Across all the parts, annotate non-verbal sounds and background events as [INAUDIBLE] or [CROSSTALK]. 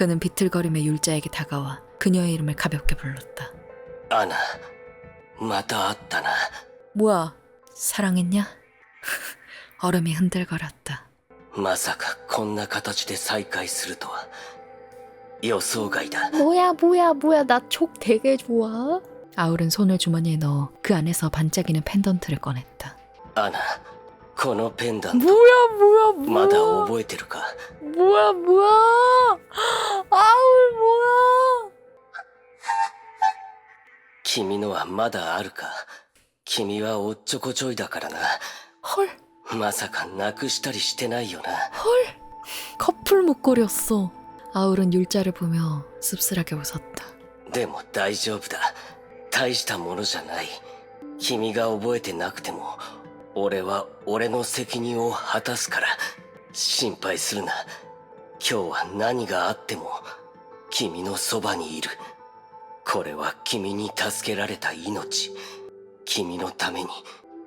그는 비틀거리며 율자에게 다가와 그녀의 이름을 가볍게 불렀다. アナまた会ったな 뭐야, 사랑했냐? [LAUGHS] 얼음이 흔들거렸다. まさかこんな形で再会するとは予想外だ 뭐야, 뭐야, 뭐야, 나 촉 되게 좋아. 아울은 손을 주머니에 넣어 그 안에서 반짝이는 펜던트를 꺼냈다. アナ このペンダント 뭐야, 뭐야, まだ覚えてるか 뭐야, 뭐야. 아울, 뭐야. 君のはまだあるか君はおっちょこちょいだからな 헐, まさかなくしたりしてないよな 헐. 커플 목걸이였어. 아울은 율자를 보며 씁쓸하게 웃었다. でも大丈夫だ大したものじゃない君が覚えてなくても 俺は俺の責任を果たすから心配するな今日は何があっても君のそばにいるこれは君に助けられた命君のために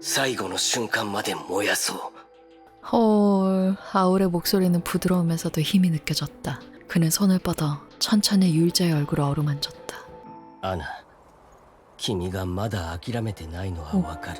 最後の瞬間まで燃やそう 헐, 아울의 목소리는 부드러우면서도 힘이 느껴졌다. 그는 손을 뻗어 천천히 율자의 얼굴을 어루만졌다. アナ君がまだ諦めてないのはわかる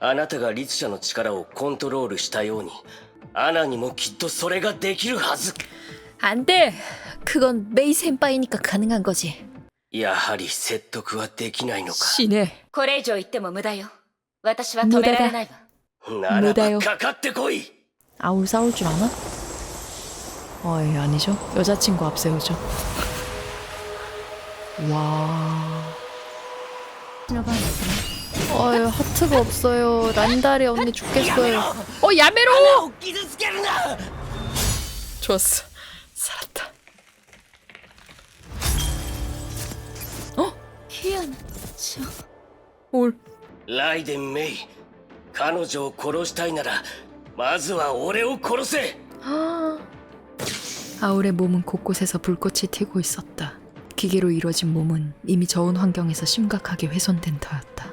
あなたが律者の力をコントロールしたようにアナにもきっとそれができるはず 안 돼! 그건 메이 센파이니까 가능한 거지. やはり説得はできないのか 신해. これ以上言っても無駄よ私は止められないわなら無駄よばかかってこい 아울 싸울 줄 아나? 어이 아니죠 여자친구 앞세우죠 와 私の番ですね 어이 하트가 없어요 란다리 언니 죽겠어요 어 야메로 穴を傷つけるな 좋았어 살았다 キアナちゃん 올 ライデン・メイ彼女を殺したいならまずは俺を殺せ 아울의 몸은 곳곳에서 불꽃이 튀고 있었다. 기계로 이루어진 몸은 이미 저온 환경에서 심각하게 훼손된 터였다.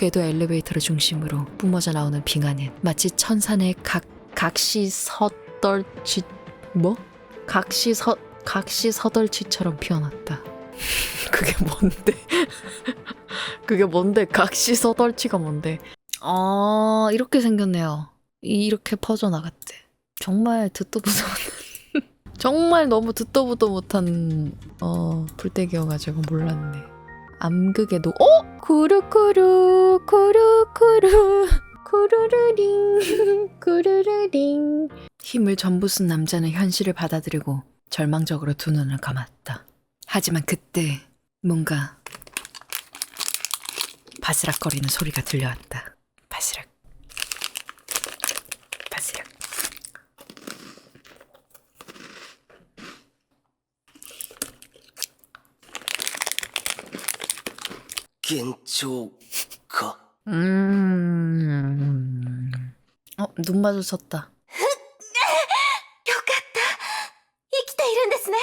궤도 엘리베이터를 중심으로 뿜어져 나오는 빙하는 마치 천산의 각 각시 서덜치 뭐 각시 서 각시 서덜치처럼 피어났다. [LAUGHS] 그게 뭔데? [LAUGHS] 그게 뭔데? 각시 서덜치가 뭔데? 아 이렇게 생겼네요. 이- 이렇게 퍼져 나갔대. 정말 듣도 보도 못한 [LAUGHS] 정말 너무 듣도 보도 못한 어 불떼기여가지고 몰랐네. 암극에도 어? 쿠루쿠루 쿠루쿠루 쿠루루링 쿠루루링 힘을 전부 쓴 남자는 현실을 받아들이고 절망적으로 두 눈을 감았다. 하지만 그때 뭔가 바스락거리는 소리가 들려왔다. 바스락 幻聴か 음. 어, 눈 마주쳤다. よかった生きているんですね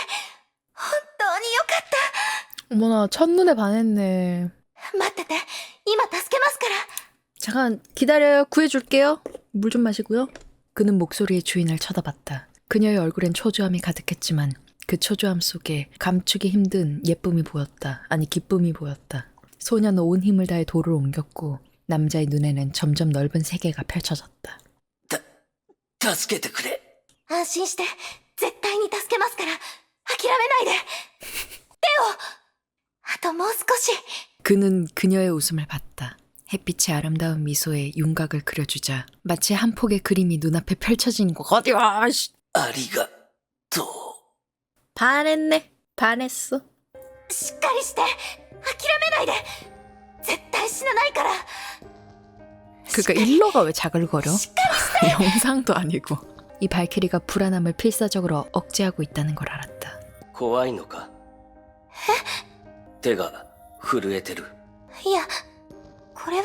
本当によかっ 어머나, 첫눈에 반했네. た待ってて今助けますから 잠깐 기다려요. 구해줄게요. 물 좀 마시고요. 그는 목소리의 주인을 쳐다봤다. 그녀의 얼굴엔 초조함이 가득했지만 그 초조함 속에 감추기 힘든 예쁨이 보였다. 아니 기쁨이 보였다. 소녀는 온 힘을 다해 돌을 옮겼고 남자의 눈에는 점점 넓은 세계가 펼쳐졌다. 助けてくれ安心して絶対に助けますから諦めないで手を 少し 그는 그녀의 웃음을 봤다. 햇빛의 아름다운 미소에 윤곽을 그려주자 마치 한 폭의 그림이 눈앞에 펼쳐진 것 같아. 씨. ありがとう 반했네. 반했어. しっかりして 諦めないで絶対死なないから 그러니까 일러가 왜 자글거려? 영상도 아니고. 이 발키리가 불안함을 필사적으로 억제하고 있다는 걸 알았다. 怖いのか手が震えてるいやこれは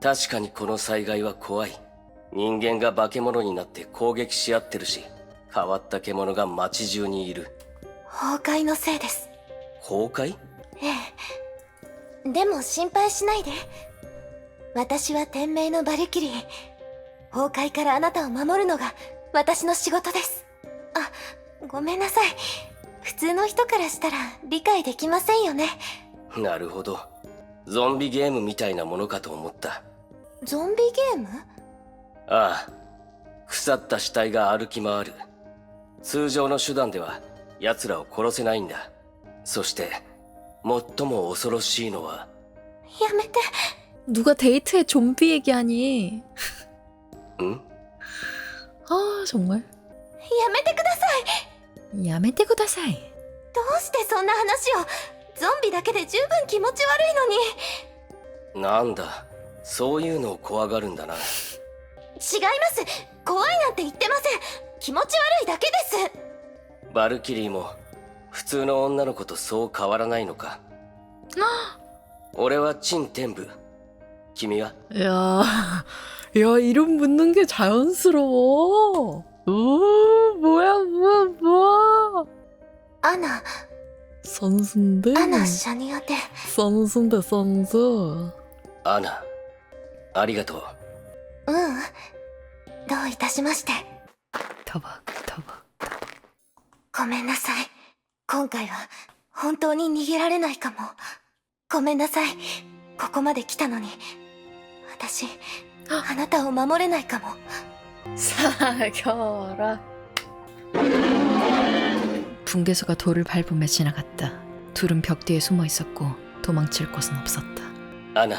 確かにこの災害は怖い人間が化け物になって攻撃し合ってるし変わった獣が街中にいる崩壊のせいです崩壊 ええ。でも心配しないで。私は天命のバルキリー崩壊からあなたを守るのが私の仕事です。あごめんなさい。普通の人からしたら理解できませんよね。なるほど。ゾンビゲームみたいなものかと思った。ゾンビゲーム？ああ。腐った死体が歩き回る。通常の手段では奴らを殺せないんだ。そして最も恐ろしいのはやめて 누가 데이트에 좀비 얘기하니? ん 아 정말. やめてください 야메테 구다사이. どうしてそんな話をゾンビだけで十分気持ち悪いのになんだそういうのを怖がるんだな違います怖いなんて言ってません気持ち悪いだけですバルキリーも 普通の女の子とそう変わらないのか俺は陳天部君は 야, 야 이름 묻는 게 자연스러워. 오, 뭐야, 뭐야, 뭐야. アナ 선수인데. アナシャニアテ 선수인데 선수. アナありがとううんどういたしまして 터벅, 터벅. ごめんなさい 今回は本当に逃げられないかもごめんなさいここまで来たのに私あなたを守れないかも 사겨라. 붕괴수가 돌을 밟으며 지나갔다. 둘은 벽 뒤에 숨어 있었고 도망칠 곳은 없었다. アナ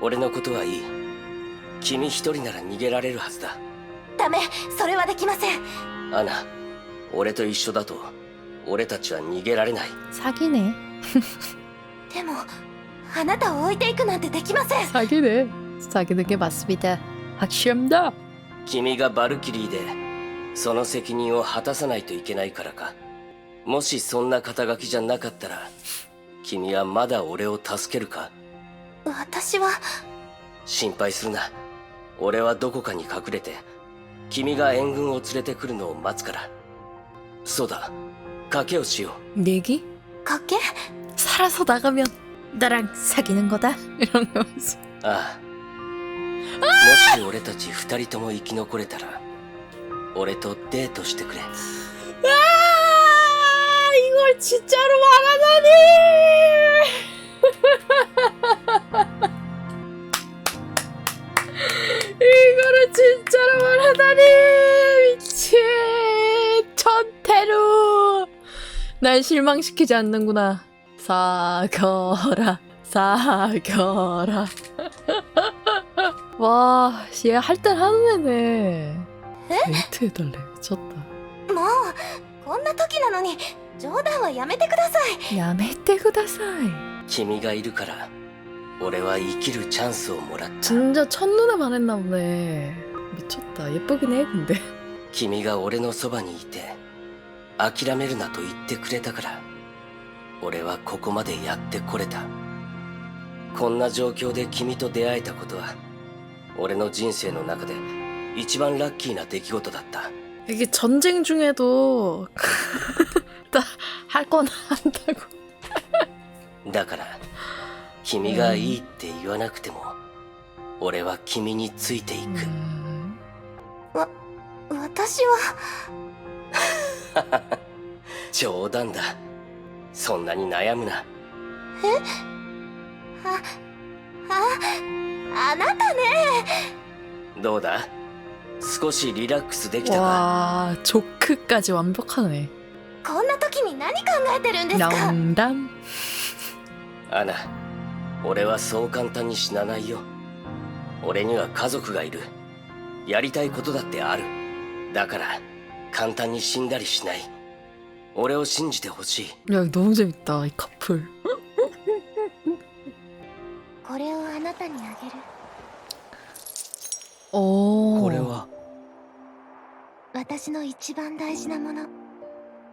俺のことはいい君一人なら逃げられるはずだダメそれはできませんアナ俺と一緒だと 俺たちは逃げられない。詐欺ね。[LAUGHS] でもあなたを置いていくなんてできません。詐欺ね。詐欺抜けますみた白紙だ。君がバルキリーでその責任を果たさないといけないからか。もしそんな肩書きじゃなかったら君はまだ俺を助けるか？私は。心配するな。俺はどこかに隠れて君が援軍を連れてくるのを待つから。そうだ。賭けをしよ 내기? 賭け 살아서 나가면 나랑 사귀는 거다. 이런 거지. うああもし俺たち二人とも生き残れたら俺とデートしてくれ 아, 이걸 진짜로 말하다니! [LAUGHS] 이거를 진짜로 말하다니! 미친! 날 실망시키지 않는구나. 사겨라, 사겨라. 와, 얘 할 땐 하는 애네. 데이트해달래. 미쳤다. もうこんな時なのに冗談はやめてください 야메테 구다사이. 君がいるから俺は生きるチャンスをもらった 진짜 첫눈에 반했나 보네. 미쳤다. 예쁘긴 해, 근데. 君が俺のそばにいて 諦めるなと言ってくれたから俺はここまでやってこれたこんな状況で君と出会えたことは俺の人生の中で一番ラッキーな出来事だった 이게 전쟁 중에도 [LAUGHS] 다 할 건 한다고. [LAUGHS] だから君がいいって言わなくても俺は君についていく、 음. 私は [LAUGHS] 冗談だそんなに悩むなあああなたねどうだ少しリラックスできたか 와, 조크까지 완벽하네. こんな時に何考えてるんですか 농담. アナ俺はそう簡単に死なないよ俺には家族がいるやりたいことだってあるだから 簡単に死んだりしない俺を信じてほしい 야 너무 재밌다 이 커플. [LAUGHS] これをあなたにあげる 어. これは私の一番大事なもの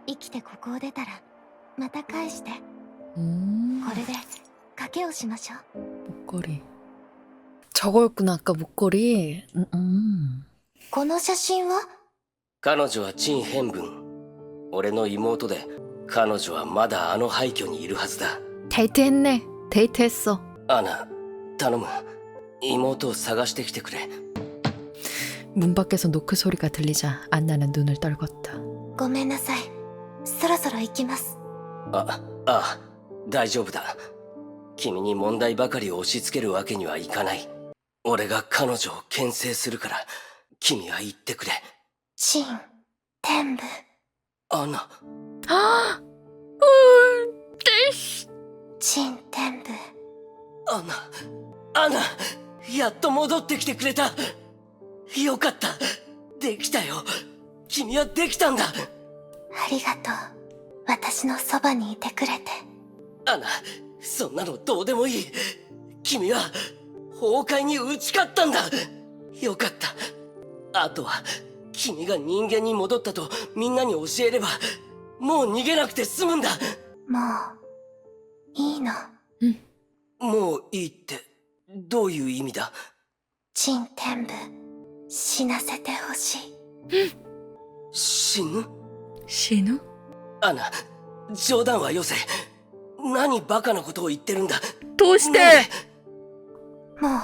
生きてここを出たらまた返して 음. これで賭けをしましょう 목걸이. 저거였구나 아까 목걸이. 음, 음. この写真は 彼女は陳変文俺の妹で彼女はまだあの廃墟にいるはずだ 데이트했네. 데이트했어. アナ頼む妹を探してきてくれ 문 밖에서 노크 소리가 들리자 안나는 눈을 떨궜다. ごめんなさいそろそろ行きますあああ大丈夫だ君に問題ばかり押し付けるわけにはいかない俺が彼女を牽制するから君は言ってくれ チン天部。アナ 아! チン天部。アナアナやっと戻ってきてくれた。よかった。できたよ。君はできたんだ。ありがとう。私のそばにいてくれて。アナそんなのどうでもいい。君は崩壊に打ち勝ったんだ。よかった。あとは君が人間に戻ったとみんなに教えれば、もう逃げなくて済むんだもう、いいの。うん。もういいって、どういう意味だ？沈天部、死なせてほしい。うん。死ぬ？死ぬ？アナ、冗談はよせ。何バカなことを言ってるんだ？どうして、ね、もう、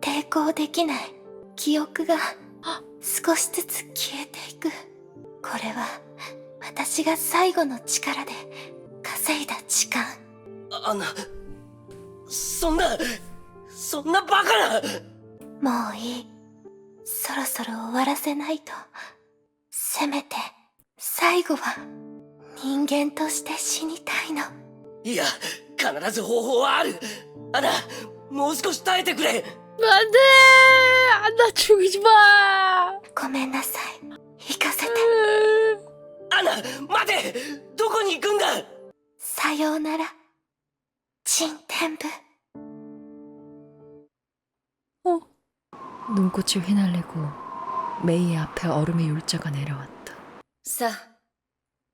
抵抗できない。記憶が。少しずつ消えていく。これは私が最後の力で稼いだ時間。アナそんなそんなバカな！もういい。そろそろ終わらせないと。せめて最後は人間として死にたいの。いや必ず方法はある。アナもう少し耐えてくれ 안 돼! 안나 죽이지 마! ごめんなさい行かせてアナ待てどこに行くんださようなら陳天部 어? 눈꽃이 휘날리고 메이의 앞에 얼음의 율자가 내려왔다. さあ、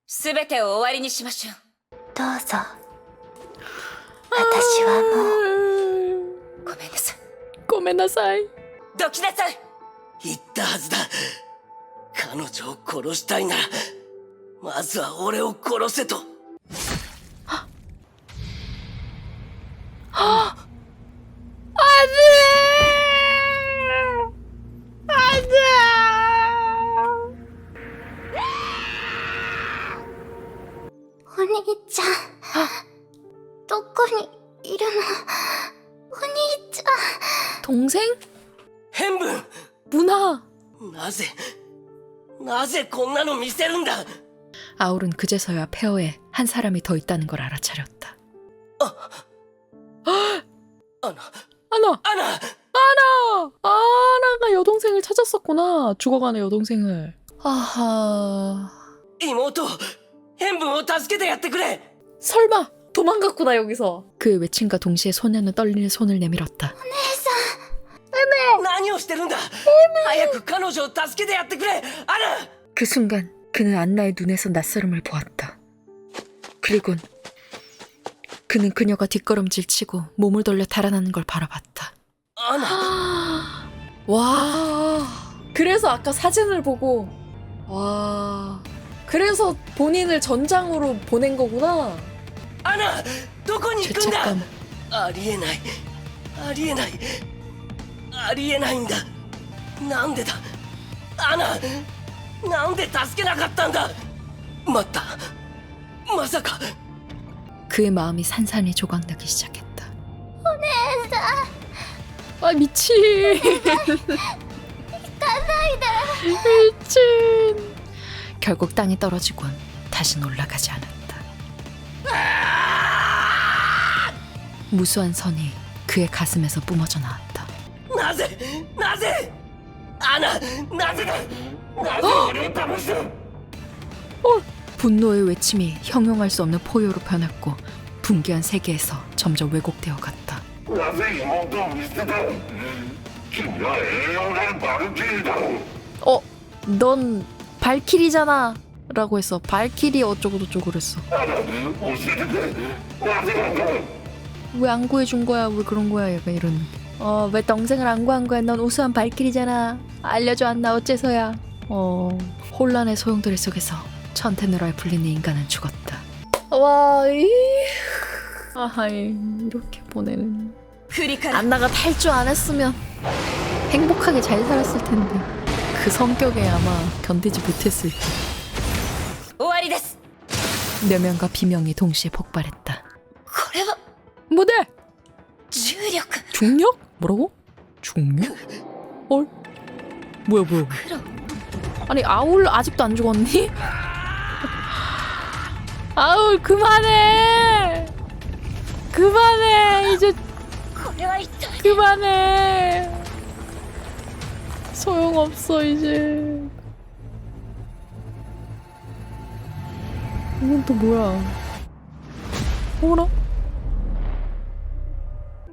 すべてを終わりにしましょう。どうぞ私はもうごめんなさい。 ごめんなさい。どきなさい。言ったはずだ。彼女を殺したいならまずは俺を殺せと。はっ。はっ。 동생? 変文 문화! なぜなぜこんなの見せるんだ 아울은 그제서야 폐허에 한 사람이 더 있다는 걸 알아차렸다. アナ 아나! アナ 아나! 아나가 여동생을 찾았었구나. 죽어가는 여동생을. 아하. 妹変文を助けてやってくれ 설마 도망갔구나 여기서. 그 외침과 동시에 소녀는 떨리는 손을 내밀었다. 何をしてるんだ早く彼女を助けてやってくれアナ 그 순간 그는 안나의 눈에서 낯설음을 보았다. 그리곤 그는 그녀가 뒷걸음질 치고 몸을 돌려 달아나는 걸 바라봤다. アナ [GASPS] 와. 그래서 아까 사진을 보고 와. 그래서 본인을 전장으로 보낸 거구나. アナどこに行くんだ 죄책감. ありえないありえない ありえないんだなんでだアナなんで助けなかったんだ待ったまさか 그의 마음이 산산이 조각나기 시작했다. 아 미친. 미친. 결국 땅에 떨어지곤 다시 올라가지 않았다. 무수한 선이 그의 가슴에서 뿜어져 나왔다. なぜなぜアナなぜだなぜ俺を騙した 분노의 외침이 형용할 수 없는 포효로 변했고 붕괴한 세계에서 점점 왜곡되어 갔다. なぜ妹を見捨てた君は栄養なるバルキリーだ 어, 넌 발키리잖아. 라고 했어. 발키리 어쩌고 저쩌고 그랬어. あな教えてくれなぜなんだ 왜 안 구해준 거야? 왜 그런 거야? 약간 이런. 어, 왜 동생을 안 구한 거야? 넌 우수한 발길이잖아. 알려줘, 안나. 어째서야. 어, 혼란의 소용돌이 속에서 천테누라에 불린 이 인간은 죽었다. 와, 이... 아하이, 이렇게 보내는... 그리카. 안나가 탈주 안 했으면 행복하게 잘 살았을 텐데. 그 성격에 아마 견디지 못했을 거야. 뇌명과 비명이 동시에 폭발했다. 무대! 중력? 뭐라고? 종류? 헐? 뭐야 뭐야 아니 아울 아직도 안 죽었니? 아울 그만해 그만해 이제 그만해 소용없어 이제 이건 또 뭐야 어머나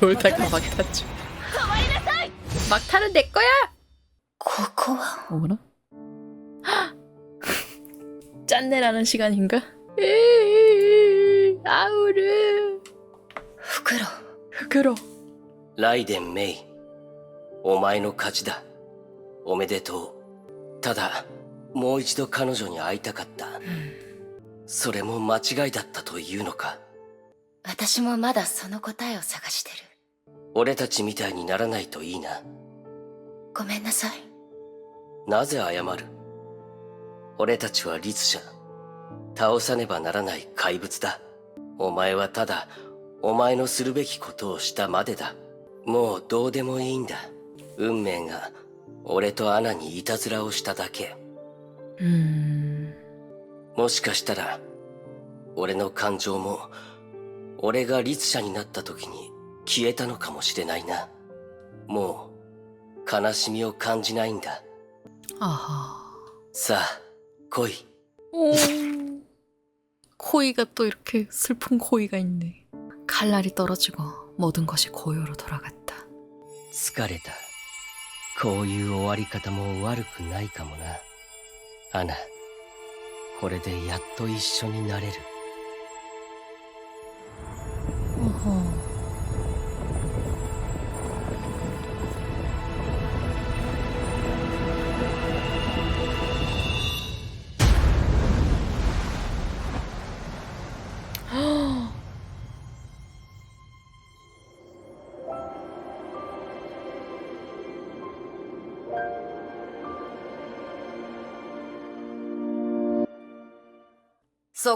놀다가 막타죠 막타는 내 거야 ここは 어머나? 짠내라는 시간인가? 으으으으, 아우르 袋 그러 ライデン・メイお前の勝ちだおめでとうただもう一度彼女に会いたかった それも間違いだったというのか？私もまだその答えを探してる。俺たちみたいにならないといいな。ごめんなさい。なぜ謝る？俺たちは律者。倒さねばならない怪物だ。お前はただお前のするべきことをしたまでだ。もうどうでもいいんだ。運命が俺とアナにいたずらをしただけ。 음... もしかしたら俺の感情も俺が律者になった時に消えたのかもしれないなもう悲しみを感じないんだ 아하 さあ来い 오... 코이가 또 이렇게 슬픈 코이가 있네 칼날이 떨어지고 모든 것이 고요로 돌아갔다 疲れたこういう終わり方も悪くないかもなアナ これでやっと一緒になれる。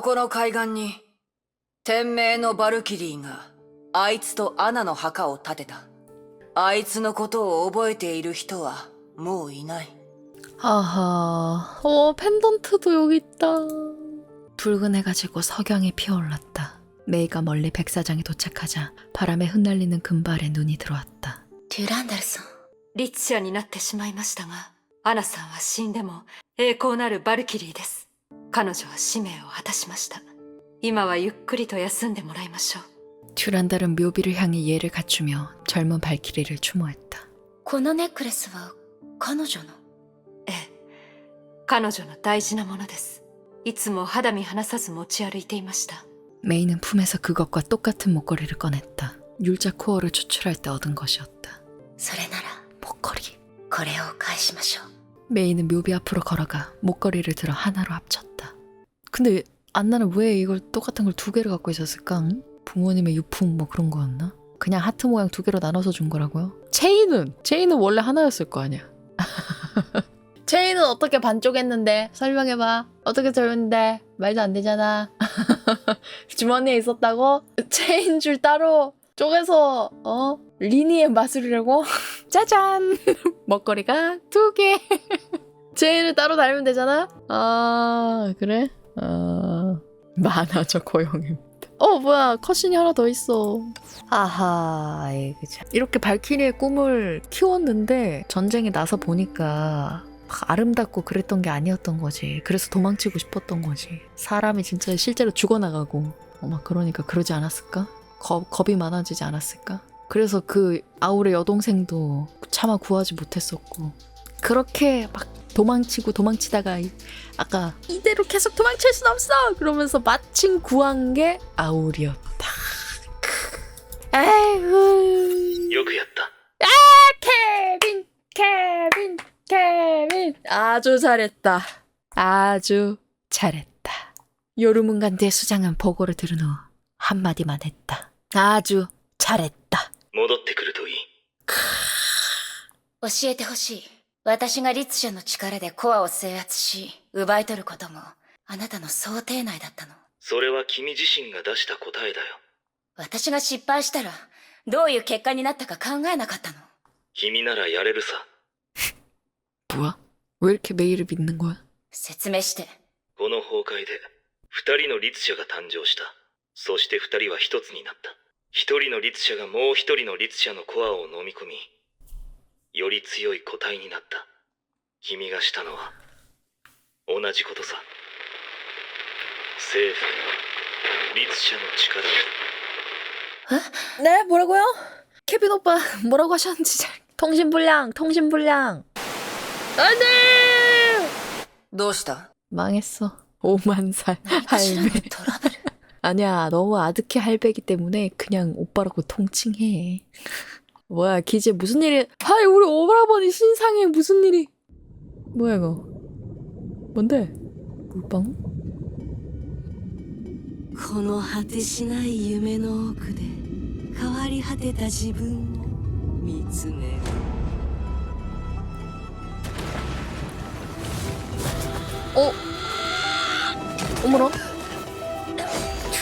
この海岸に天命のバルキリーがあいつとアナの墓を建てたあいつのことを覚えている人はもういない 아하. 어, 펜던트도 여기 있다. 붉은해가지고 석양이 피어올랐다. 메이가 멀리 백사장에 도착하자 바람에 흩날리는 금발에 눈이 들어왔다. デュランダルさん律者になってしまいましたが、アナさんは死んでも栄光なるバルキリーです。 彼女は使命を果たしました。 今はゆっくりと休んでもらいましょう 듀란달은 묘비를 향해 예를 갖추며 젊은 발키리를 추모했다. このネックレスは彼女のええ彼女の大事なものですいつも肌身離さず持ち歩いていました 메이는 품에서 그것과 똑같은 목걸이를 꺼냈다. 율자 코어를 추출할 때 얻은 것이었다. それなら 목걸이. これを返しましょう 메이는 묘비 앞으로 걸어가 목걸이를 들어 하나로 합쳤다. 근데 안나는 왜 이걸 똑같은 걸 두 개를 갖고 있었을까? 응? 부모님의 유품 뭐 그런 거였나? 그냥 하트 모양 두 개로 나눠서 준 거라고요? 체인은 체인은 원래 하나였을 거 아니야. [LAUGHS] 체인은 어떻게 반쪽했는데 설명해봐. 어떻게 들었는데 말도 안 되잖아. [LAUGHS] 주머니에 있었다고? 체인 줄 따로 쪼개서 어 리니의 마술이라고? [LAUGHS] 짜잔 [LAUGHS] 먹거리가 두 개. [LAUGHS] 체인을 따로 달면 되잖아. 아 그래? 아 만화죠 고용입니다. 어 뭐야 컷신이 하나 더 있어. 아하 예, 그죠. 이렇게 발키리의 꿈을 키웠는데 전쟁에 나서 보니까 막 아름답고 그랬던 게 아니었던 거지. 그래서 도망치고 싶었던 거지. 사람이 진짜 실제로 죽어나가고 어, 막 그러니까 그러지 않았을까? 겁, 겁이 많아지지 않았을까? 그래서 그 아울의 여동생도 차마 구하지 못했었고 그렇게 막 도망치고 도망치다가 아까 이대로 계속 도망칠 순 없어 그러면서 마침 구한 게 아울이었다. 에휴. 여기였다. 아 케빈 케빈 케빈 아주 잘했다. 아주 잘했다. 요르문간대 수장은 보고를 들은 후 한마디만 했다. 아주 잘했다. 戻ってくるといい教えてほしい私が律者の力でコアを制圧し奪い取ることもあなたの想定内だったのそれは君自身が出した答えだよ私が失敗したらどういう結果になったか考えなかったの君ならやれるさ 뭐야? 왜 이렇게 메이를 믿는 거야? 説明してこの崩壊で二人の律者が誕生したそして二人は一つになった 一人の律者がもう一人の律者のコアを飲み込みより強い個体になった君がしたのは同じことさ政府律者の力を 네? 뭐라고요? 케빈 오빠 뭐라고 하셨는지 잘 통신불량 통신불량 안돼 どうした 망했어 5만 살 私らの 할배 トラブル 아니야 너무 아득해 할배기 때문에 그냥 오빠라고 통칭해 뭐야 기재 무슨 일이 아이 우리 오라버니 신상에 무슨 일이 뭐야 이거 뭔데 물방 この果てしない夢の奥で変わり果てた自分を見つめる 어? 어머나?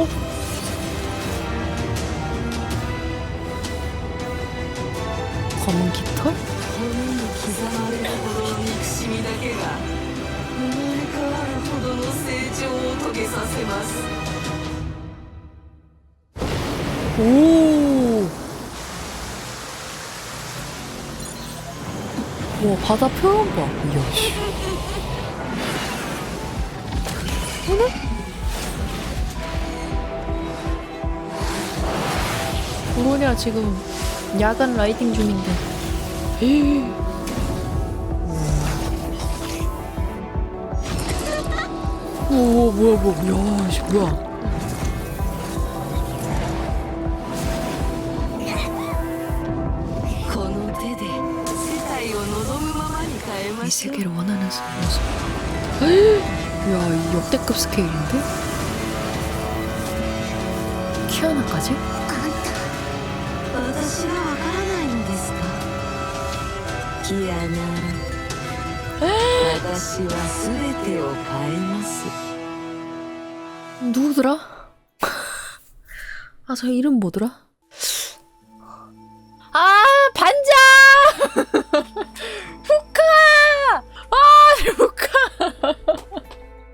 어? 검은 깃털? 검은 기사마을로 닉심이 다게가 눈가를 호도노 세지오 오. 와 바다 표현 봐. 이야. 오늘? [LAUGHS] 뭐냐 지금 야간 라이딩 중인데. 에이. [GASPS] 오 뭐야 뭐야 야 씨, 뭐야 이 세계를 원하는 모습. [GASPS] 야, 역대급 스케일인데? 키아나까지? 私がわからないのですかキアナ私は全てを変えます 누구더라? 아, 저 이름 뭐더라?